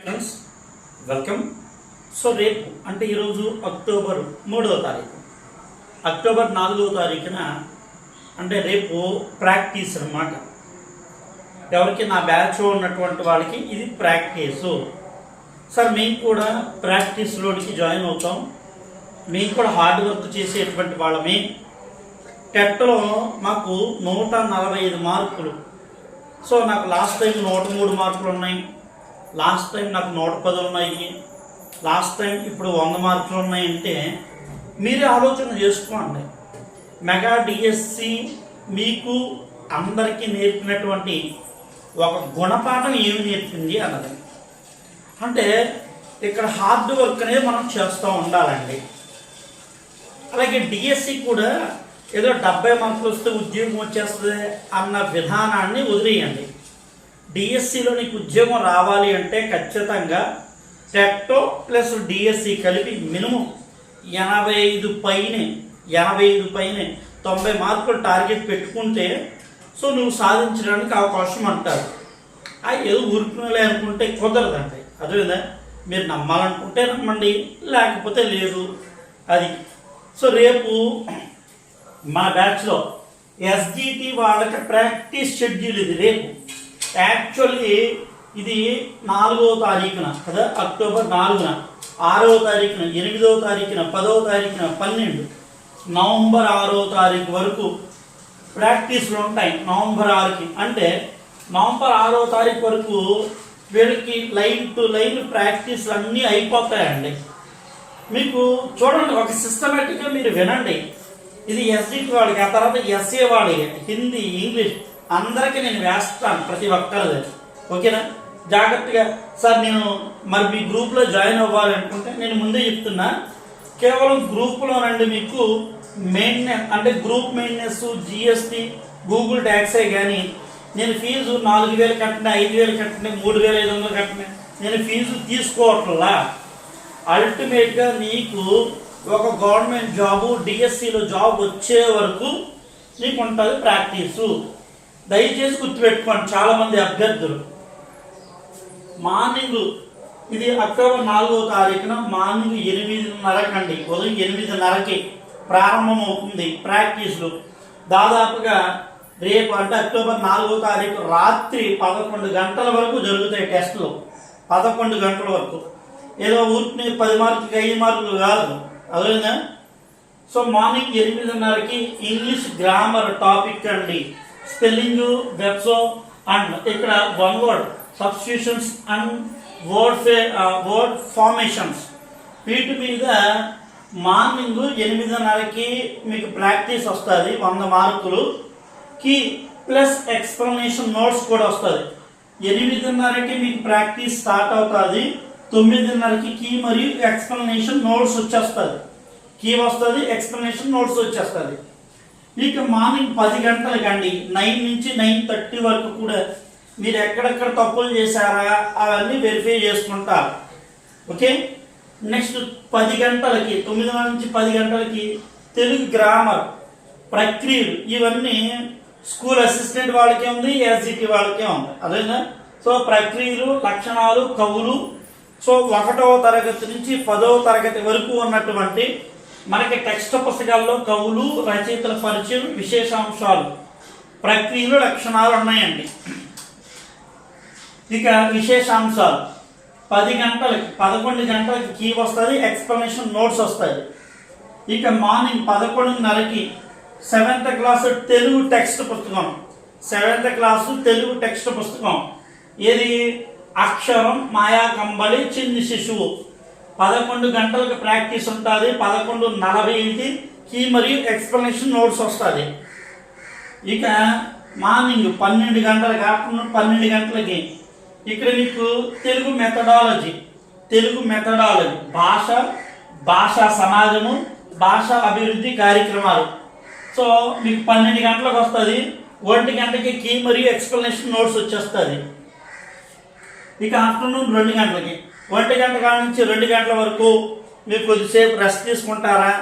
Friends welcome so రేపు అంటే ఈరోజు అక్టోబర్ మూడవ తారీఖు. అక్టోబర్ నాలుగవ తారీఖున అంటే రేపు ప్రాక్టీస్ అన్నమాట. ఎవరికి నా బ్యాచ్ ఉన్నటువంటి వాళ్ళకి ఇది ప్రాక్టీసు సార్ మేము కూడా ప్రాక్టీస్లోనికి జాయిన్ అవుతాం. మేము కూడా హార్డ్ వర్క్ చేసేటువంటి వాళ్ళమే. టెట్లో మాకు నూట నలభై ఐదు మార్కులు. సో నాకు లాస్ట్ టైం నూట మూడు మార్కులు ఉన్నాయి. లాస్ట్ టైం నాకు నూట పది ఉన్నాయి. లాస్ట్ టైం ఇప్పుడు వంద మార్కులు ఉన్నాయంటే మీరే ఆలోచన చేసుకోండి. మెగా డిఎస్సి మీకు అందరికీ నేర్పినటువంటి ఒక గుణపాఠం ఏమి నేర్పింది అన్నది. అంటే ఇక్కడ హార్డ్ వర్క్ అనేది మనం చేస్తూ ఉండాలండి. అలాగే డిఎస్సి కూడా ఏదో డెబ్బై మార్కులు వస్తే ఉద్యోగం వచ్చేస్తుంది అన్న విధానాన్ని వదిలేయండి. డిఎస్సిలో నీకు ఉద్యోగం రావాలి అంటే ఖచ్చితంగా టెట్టో ప్లస్ డిఎస్సి కలిపి మినిమం ఎనభై ఐదు పైనే ఎనభై ఐదు పైనే తొంభై మార్కులు టార్గెట్ పెట్టుకుంటే సో నువ్వు సాధించడానికి అవకాశం అంటారు. అది ఏదో ఊరుకునేలే అనుకుంటే కుదరదండి. అదేవిధంగా మీరు నమ్మాలనుకుంటే నమ్మండి లేకపోతే లేదు. అది. సో రేపు మన బ్యాచ్లో ఎస్జిటి వాళ్ళకి ప్రాక్టీస్ షెడ్యూల్ ఇది రేపు. యాక్చువల్లీ ఇది నాలుగవ తారీఖున కదా? అక్టోబర్ నాలుగున. ఆరవ తారీఖున ఎనిమిదవ తారీఖున పదవ తారీఖున పన్నెండు. నవంబర్ ఆరో తారీఖు వరకు ప్రాక్టీస్లు ఉంటాయి నవంబర్ ఆరుకి. అంటే నవంబర్ ఆరో తారీఖు వరకు వీళ్ళకి లైన్ టు లైన్ ప్రాక్టీస్లు అన్నీ అయిపోతాయండి. మీకు చూడండి ఒక సిస్టమేటిక్గా మీరు వినండి. ఇది ఎస్డిటి వాళ్ళకి ఆ తర్వాత ఎస్ఏ వాళ్ళకి హిందీ ఇంగ్లీష్. అందరికీ నేను వేస్తాను ప్రతి ఒక్కరిది ఓకేనా? జాగ్రత్తగా. సార్ నేను మరి మీ గ్రూప్లో జాయిన్ అవ్వాలి అనుకుంటే నేను ముందే చెప్తున్నా. కేవలం గ్రూప్లోనండి మీకు మెయింటెనెన్స్ అంటే గ్రూప్ మెయింటెనెన్స్ జిఎస్టీ గూగుల్ ట్యాక్సే కానీ నేను ఫీజు నాలుగు వేలు కట్టిన ఐదు వేలు కట్టిన మూడు వేల ఐదు వందలు కట్టిన నేను ఫీజు తీసుకోవట్లా. అల్టిమేట్గా నీకు ఒక గవర్నమెంట్ జాబు డిఎస్సిలో జాబ్ వచ్చే వరకు నీకు ఉంటుంది ప్రాక్టీసు. దయచేసి గుర్తుపెట్టుకోండి చాలామంది అభ్యర్థులు. మార్నింగ్ ఇది అక్టోబర్ నాలుగో తారీఖున మార్నింగ్ ఎనిమిదిన్నరకండి ఉదయం ఎనిమిదిన్నరకి ప్రారంభం అవుతుంది ప్రాక్టీస్లు. దాదాపుగా రేపు అంటే అక్టోబర్ నాలుగో తారీఖు రాత్రి పదకొండు గంటల వరకు జరుగుతాయి టెస్టులు. పదకొండు గంటల వరకు. ఏదో ఊరికి పది మార్కులకి ఐదు మార్కులు కాదు. అదేనా? సో మార్నింగ్ ఎనిమిదిన్నరకి ఇంగ్లీష్ గ్రామర్ టాపిక్ అండి స్పెల్లింగ్ వెబ్సో అండ్ ఇక్కడ one word substitutions and word ఫే వర్డ్ ఫార్మేషన్స్ వీటి మీద మార్నింగ్ ఎనిమిదిన్నరకి మీకు ప్రాక్టీస్ వస్తుంది వంద మార్కులు. కి ప్లస్ ఎక్స్ప్లెనేషన్ నోట్స్ కూడా వస్తుంది. ఎనిమిదిన్నరకి మీకు ప్రాక్టీస్ స్టార్ట్ అవుతుంది తొమ్మిదిన్నరకి కీ మరియు ఎక్స్ప్లెనేషన్ నోట్స్ వచ్చేస్తుంది. కీ వస్తుంది ఎక్స్ప్లెనేషన్ నోట్స్ వచ్చేస్తుంది. మీకు మార్నింగ్ పది గంటలకండి. నైన్ నుంచి నైన్ థర్టీ వరకు కూడా మీరు ఎక్కడెక్కడ తప్పులు చేశారా అవన్నీ వెరిఫై చేసుకుంటారు. ఓకే? నెక్స్ట్ పది గంటలకి తొమ్మిది నుంచి పది గంటలకి తెలుగు గ్రామర్ ప్రక్రియలు ఇవన్నీ స్కూల్ అసిస్టెంట్ వాళ్ళకే ఉంది ఎస్జిటి వాళ్ళకే ఉంది. అదేనా? సో ప్రక్రియలు లక్షణాలు కవులు సో ఒకటవ తరగతి నుంచి పదవ తరగతి వరకు ఉన్నటువంటి మనకి టెక్స్ట్ పుస్తకాల్లో కవులు రచయితల పరిచయం విశేషాంశాలు ప్రక్రియలు లక్షణాలు ఉన్నాయండి. ఇక విశేషాంశాలు. పది గంటలకి పదకొండు గంటలకి కీ వస్తుంది ఎక్స్ప్లెనేషన్ నోట్స్ వస్తాయి. ఇక మార్నింగ్ పదకొండున్నరకి సెవెంత్ క్లాస్ తెలుగు టెక్స్ట్ పుస్తకం. సెవెంత్ క్లాసు తెలుగు టెక్స్ట్ పుస్తకం. ఏది? అక్షరం మాయా కంబళి చిన్ని శిశువు. పదకొండు గంటలకు ప్రాక్టీస్ ఉంటుంది పదకొండు నలభైకి కీ మరియు ఎక్స్ప్లెనేషన్ నోట్స్ వస్తుంది. ఇక మార్నింగ్ పన్నెండు గంటలకు ఆఫ్టర్నూన్ పన్నెండు గంటలకి ఇక్కడ మీకు తెలుగు మెథడాలజీ తెలుగు మెథడాలజీ భాష భాషా సమాజము భాష అభివృద్ధి కార్యక్రమాలు. సో మీకు పన్నెండు గంటలకు వస్తుంది ఒంటి గంటకి కీ మరియు ఎక్స్ప్లెనేషన్ నోట్స్ వచ్చేస్తుంది. ఇక ఆఫ్టర్నూన్ రెండు గంటలకి. ఒంటి గంట కాడ నుంచి రెండు గంటల వరకు మీరు కొద్దిసేపు రెస్ట్ తీసుకుంటారా?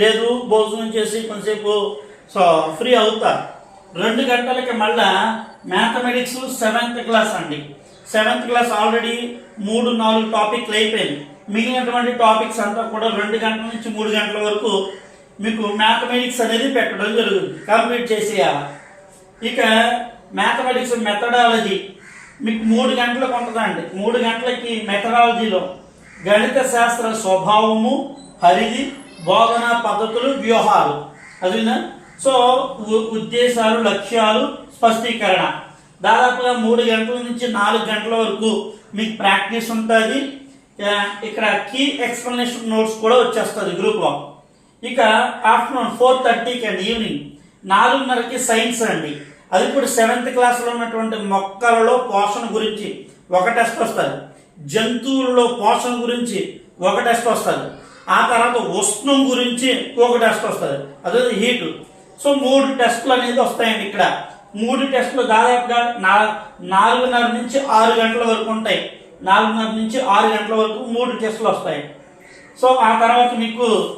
లేదు భోజనం చేసి కొంతసేపు సో ఫ్రీ అవుతారు రెండు గంటలకి మళ్ళా మ్యాథమెటిక్స్ సెవెంత్ క్లాస్ అండి. సెవెంత్ క్లాస్ ఆల్రెడీ మూడు నాలుగు టాపిక్లు అయిపోయింది. మిగిలినటువంటి టాపిక్స్ అంతా కూడా రెండు గంటల నుంచి మూడు గంటల వరకు మీకు మ్యాథమెటిక్స్ అనేది పెట్టడం జరుగుతుంది. కంప్లీట్ చేసేయాలి? ఇక మ్యాథమెటిక్స్ మెథడాలజీ మీకు మూడు గంటలకు ఉంటుందండి. మూడు గంటలకి మెథడాలజీలో గణిత శాస్త్ర స్వభావము పరిధి బోధనా పద్ధతులు వ్యూహాలు. అది సో ఉద్దేశాలు లక్ష్యాలు స్పష్టీకరణ. దాదాపుగా మూడు గంటల నుంచి నాలుగు గంటల వరకు మీకు ప్రాక్టీస్ ఉంటుంది. ఇక్కడ కీ ఎక్స్ప్లెనేషన్ నోట్స్ కూడా వచ్చేస్తుంది గ్రూప్లో. ఇక ఆఫ్టర్నూన్ ఫోర్ థర్టీకి అండి ఈవినింగ్. నాలుగున్నరకి సైన్స్ అండి. అది ఇప్పుడు సెవెంత్ క్లాస్లో ఉన్నటువంటి మొక్కలలో పోషణ గురించి ఒక టెస్ట్ వస్తుంది. జంతువులలో పోషణ గురించి ఒక టెస్ట్ వస్తుంది. ఆ తర్వాత ఉష్ణం గురించి ఒక టెస్ట్ వస్తుంది. అదే హీటు సో మూడు టెస్టులు అనేది వస్తాయండి ఇక్కడ. మూడు టెస్టులు దాదాపుగా నా నాలుగున్నర నుంచి ఆరు గంటల వరకు ఉంటాయి. నాలుగున్నర నుంచి ఆరు గంటల వరకు మూడు టెస్టులు వస్తాయి. సో ఆ తర్వాత మీకు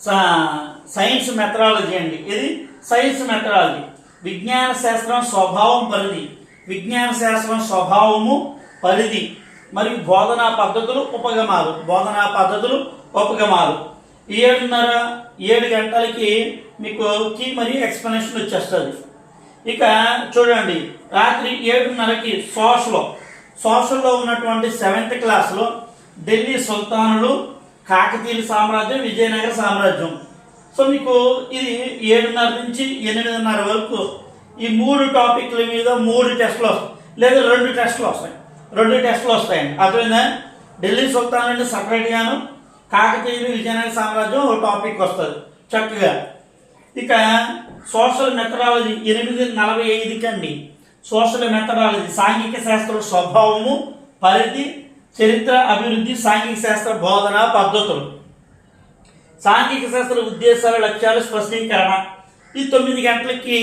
స- సైన్స్ మెథడాలజీ అండి. ఇది సైన్స్ మెథడాలజీ. విజ్ఞాన శాస్త్రం స్వభావం పరిధి. విజ్ఞాన శాస్త్రం స్వభావము పరిధి. మరియు బోధనా పద్ధతులు ఉపగమాలు. బోధనా పద్ధతులు ఉపగమాలు. ఏడున్నర ఏడు గంటలకి మీకు కీ మరియు ఎక్స్ప్లెనేషన్ వచ్చేస్తుంది. ఇక చూడండి రాత్రి ఏడున్నరకి సోషల్. సోషల్లో ఉన్నటువంటి సెవెంత్ క్లాస్లో ఢిల్లీ సుల్తానులు కాకతీయుల సామ్రాజ్యం విజయనగర సామ్రాజ్యం. సో మీకు ఇది ఏడున్నర నుంచి ఎనిమిదిన్నర వరకు ఈ మూడు టాపిక్ల మీద మూడు టెస్ట్లు వస్తాయి. లేదా రెండు టెస్ట్లు వస్తాయి. రెండు టెస్ట్లు వస్తాయండి. అర్థమైందా? ఢిల్లీ సుల్తాన్ అండి సపరేట్గాను కాకతీయులు విజయనగర సామ్రాజ్యం ఒక టాపిక్ వస్తుంది. చక్కగా. ఇక సోషల్ మెథడాలజీ ఎనిమిది నలభై ఐదుకి అండి సోషల్ మెథడాలజీ సాంఘిక శాస్త్ర స్వభావము పరిధి చరిత్ర అభివృద్ధి సాంఘిక శాస్త్ర బోధన పద్ధతులు. సాంఘిక శాస్త్ర ఉద్దేశాల లక్ష్యాలు స్పష్టీకరణ. ఈ తొమ్మిది గంటలకి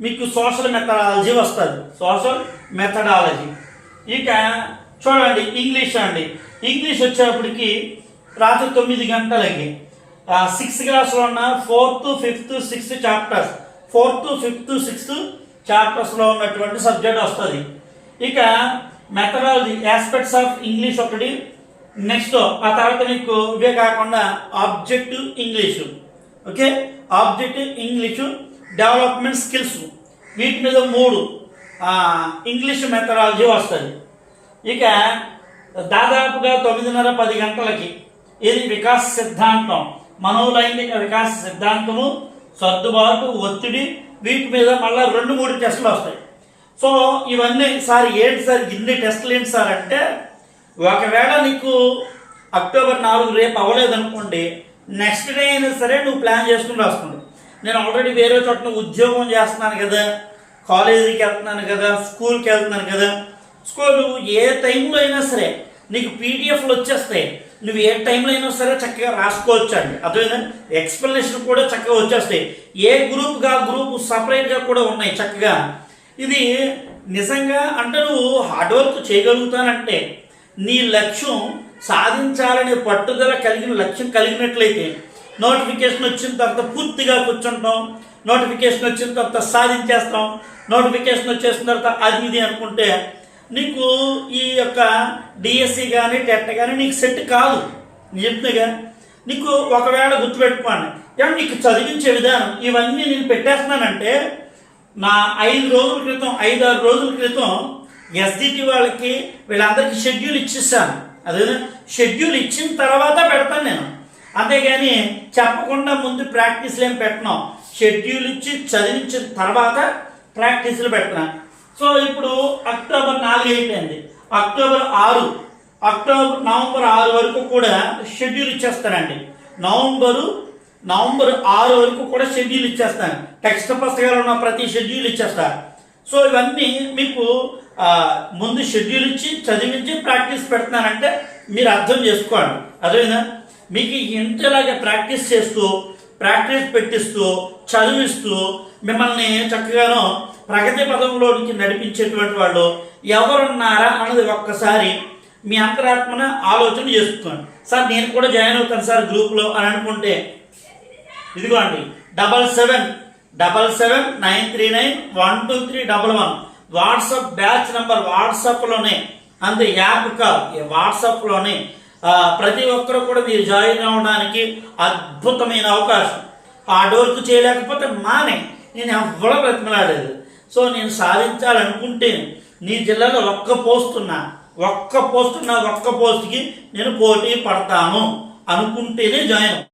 మీకు సోషల్ మెథడాలజీ వస్తుంది. సోషల్ మెథడాలజీ ఇక చూడండి ఇంగ్లీష్ అండి. ఇంగ్లీష్ వచ్చేప్పటికి రాత్రి తొమ్మిది గంటలకి. సిక్స్త్ క్లాస్లో ఉన్న fourth fifth sixth chapters fourth fifth sixth చాప్టర్స్లో ఉన్నటువంటి సబ్జెక్ట్ వస్తుంది. ఇక మెథడాలజీ ఆస్పెక్ట్స్ ఆఫ్ ఇంగ్లీష్ ఒకటి నెక్స్ట్ ఆ తర్వాత మీకు ఇవే కాకుండా objective English. Okay? Objective English development skills. వీటి మీద మూడు ఇంగ్లీష్ మెథడాలజీ వస్తుంది. ఇక దాదాపుగా తొమ్మిదిన్నర పది గంటలకి ఇది వికాస సిద్ధాంతం. మనోలైంగిక వికాస సిద్ధాంతము సర్దుబాటు ఒత్తిడి వీటి మీద మళ్ళీ రెండు మూడు టెస్టులు వస్తాయి. సో ఇవన్నీ సార్ ఏంటి సార్? ఇన్ని టెస్టులు ఏంటి సార్ అంటే ఒకవేళ నీకు అక్టోబర్ నాలుగు రేపు అవ్వలేదనుకోండి నెక్స్ట్ డే అయినా సరే నువ్వు ప్లాన్ చేసుకుని రాసుకోండి. నేను ఆల్రెడీ వేరే చోట ఉద్యోగం చేస్తున్నాను కదా కాలేజీకి వెళ్తున్నాను కదా స్కూల్కి వెళ్తున్నాను కదా స్కూల్ నువ్వు ఏ టైంలో అయినా సరే నీకు పీడిఎఫ్లు వచ్చేస్తాయి. నువ్వు ఏ టైంలో అయినా సరే చక్కగా రాసుకోవచ్చు అండి. అదేనా ఎక్స్ప్లెనేషన్ కూడా చక్కగా వచ్చేస్తాయి. ఏ గ్రూప్గా గ్రూప్ సపరేట్గా కూడా ఉన్నాయి చక్కగా. ఇది నిజంగా అంటే నువ్వు హార్డ్ వర్క్ చేయగలుగుతానంటే నీ లక్ష్యం సాధించాలనే పట్టుదల కలిగిన లక్ష్యం కలిగినట్లయితే నోటిఫికేషన్ వచ్చిన తర్వాత పూర్తిగా కూర్చుంటాం. నోటిఫికేషన్ వచ్చిన తర్వాత సాధించేస్తాం. నోటిఫికేషన్ వచ్చేసిన తర్వాత అది ఇది అనుకుంటే నీకు ఈ యొక్క డిఎస్సి కానీ టెట్ కానీ నీకు సెట్ కాదు. నేను చెప్తున్నాగా నీకు ఒకవేళ గుర్తుపెట్టుకోండి. ఏమన్నా నీకు చదివించే విధానం ఇవన్నీ నేను పెట్టేస్తున్నానంటే నా ఐదు రోజుల క్రితం ఐదు ఆరు రోజుల క్రితం ఎస్డిటి వాళ్ళకి వీళ్ళందరికీ షెడ్యూల్ ఇచ్చేసాను. అదే షెడ్యూల్ ఇచ్చిన తర్వాత పెడతాను నేను. అంతేగాని చెప్పకుండా ముందు ప్రాక్టీస్లు ఏం పెట్టను. షెడ్యూల్ ఇచ్చి చదివించిన తర్వాత ప్రాక్టీస్లు పెడుతున్నాను సో ఇప్పుడు అక్టోబర్ నాలుగు అయిపోయింది. అక్టోబర్ ఆరు. అక్టోబర్ నవంబర్ ఆరు వరకు కూడా షెడ్యూల్ ఇచ్చేస్తానండి. నవంబరు నవంబర్ ఆరు వరకు కూడా షెడ్యూల్ ఇచ్చేస్తాను. టెక్స్ట్ పుస్తకాలు ఉన్న ప్రతి షెడ్యూల్ ఇచ్చేస్తా. సో ఇవన్నీ మీకు ముందు షెడ్యూల్ ఇచ్చి చదివించి ప్రాక్టీస్ పెడుతున్నానంటే మీరు అర్థం చేసుకోండి అదేవిధంగా మీకు ఇంతలాగా ప్రాక్టీస్ చేస్తూ ప్రాక్టీస్ పెట్టిస్తూ చదివిస్తూ మిమ్మల్ని చక్కగాను ప్రగతి పదంలోనికి నడిపించేటువంటి వాళ్ళు ఎవరున్నారా అన్నది ఒక్కసారి మీ అంతరాత్మన ఆలోచన చేసుకోండి. సార్ నేను కూడా జాయిన్ అవుతాను సార్ గ్రూప్లో అని అనుకుంటే. ఇదిగోండి double seven double seven nine three nine one two three double one. WhatsApp batch number వాట్సాప్లోనే అంతే యాప్ కాదు వాట్సాప్లోనే ప్రతి ఒక్కరు కూడా మీరు జాయిన్ అవ్వడానికి అద్భుతమైన అవకాశం. ఆ డోర్కు చేయలేకపోతే మానే నేను ఎవ్వరూ బ్రతిమలాడలేదు. సో నేను సాధించాలనుకుంటే నీ జిల్లాలో ఒక్క పోస్ట్ ఉన్నా ఒక్క పోస్ట్ ఉన్న ఒక్క పోస్ట్కి నేను పోటీ పడతాను అనుకుంటేనే జాయిన్